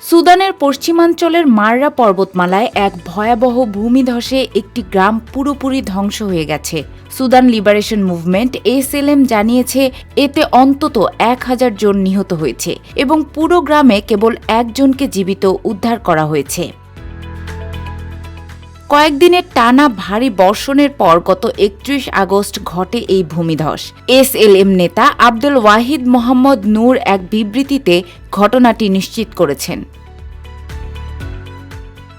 সুদানের পশ্চিমাঞ্চলের মাররা পর্বতমালায় এক ভয়াবহ ভূমিধসে একটি গ্রাম পুরোপুরি ধ্বংস হয়ে গেছে। সুদান লিবারেশন মুভমেন্ট এসএলএম জানিয়েছে, এতে অন্তত এক হাজার জন নিহত হয়েছে এবং পুরো গ্রামে কেবল একজনকে জীবিত উদ্ধার করা হয়েছে। কয়েকদিনের টানা ভারী বর্ষণের পর গত একত্রিশ আগস্ট ঘটে এই ভূমিধস। এস এল এম নেতা আব্দুল ওয়াহিদ মোহাম্মদ নূর এক বিবৃতিতে ঘটনাটি নিশ্চিত করেছেন।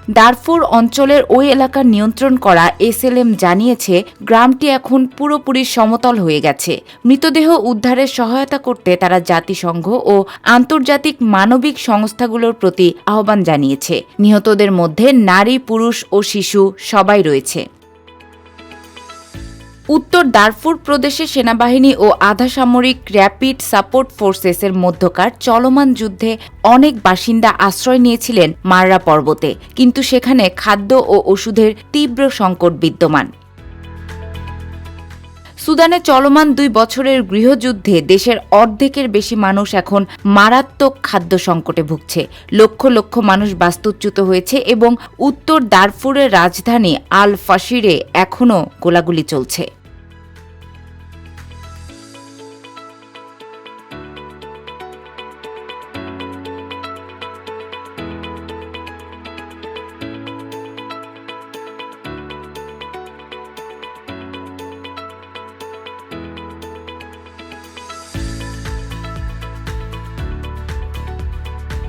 দারফুর অঞ্চলের ওই এলাকা নিয়ন্ত্রণ করা এসএলএম জানিয়েছে, গ্রামটি এখন পুরোপুরি সমতল হয়ে গেছে। মৃতদেহ উদ্ধারে সহায়তা করতে তারা জাতিসংঘ ও আন্তর্জাতিক মানবিক সংস্থাগুলোর প্রতি আহ্বান জানিয়েছে। নিহতদের মধ্যে নারী, পুরুষ ও শিশু সবাই রয়েছে। উত্তর দারফুর প্রদেশে সেনাবাহিনী ও আধা সামরিক র্যাপিড সাপোর্ট ফোর্সেসের মধ্যকার চলমান যুদ্ধে অনেক বাসিন্দা আশ্রয় নিয়েছিলেন মাররা পর্বতে। কিন্তু সেখানে খাদ্য ও ওষুধের তীব্র সংকট বিদ্যমান। সুদানে চলমান দুই বছরের গৃহযুদ্ধে দেশের অর্ধেকের বেশি মানুষ এখন মারাত্মক খাদ্য সংকটে ভুগছে। লক্ষ লক্ষ মানুষ বাস্তুচ্যুত হয়েছে এবং উত্তর দারফুরের রাজধানী আল ফাশিরে এখনও গোলাগুলি চলছে।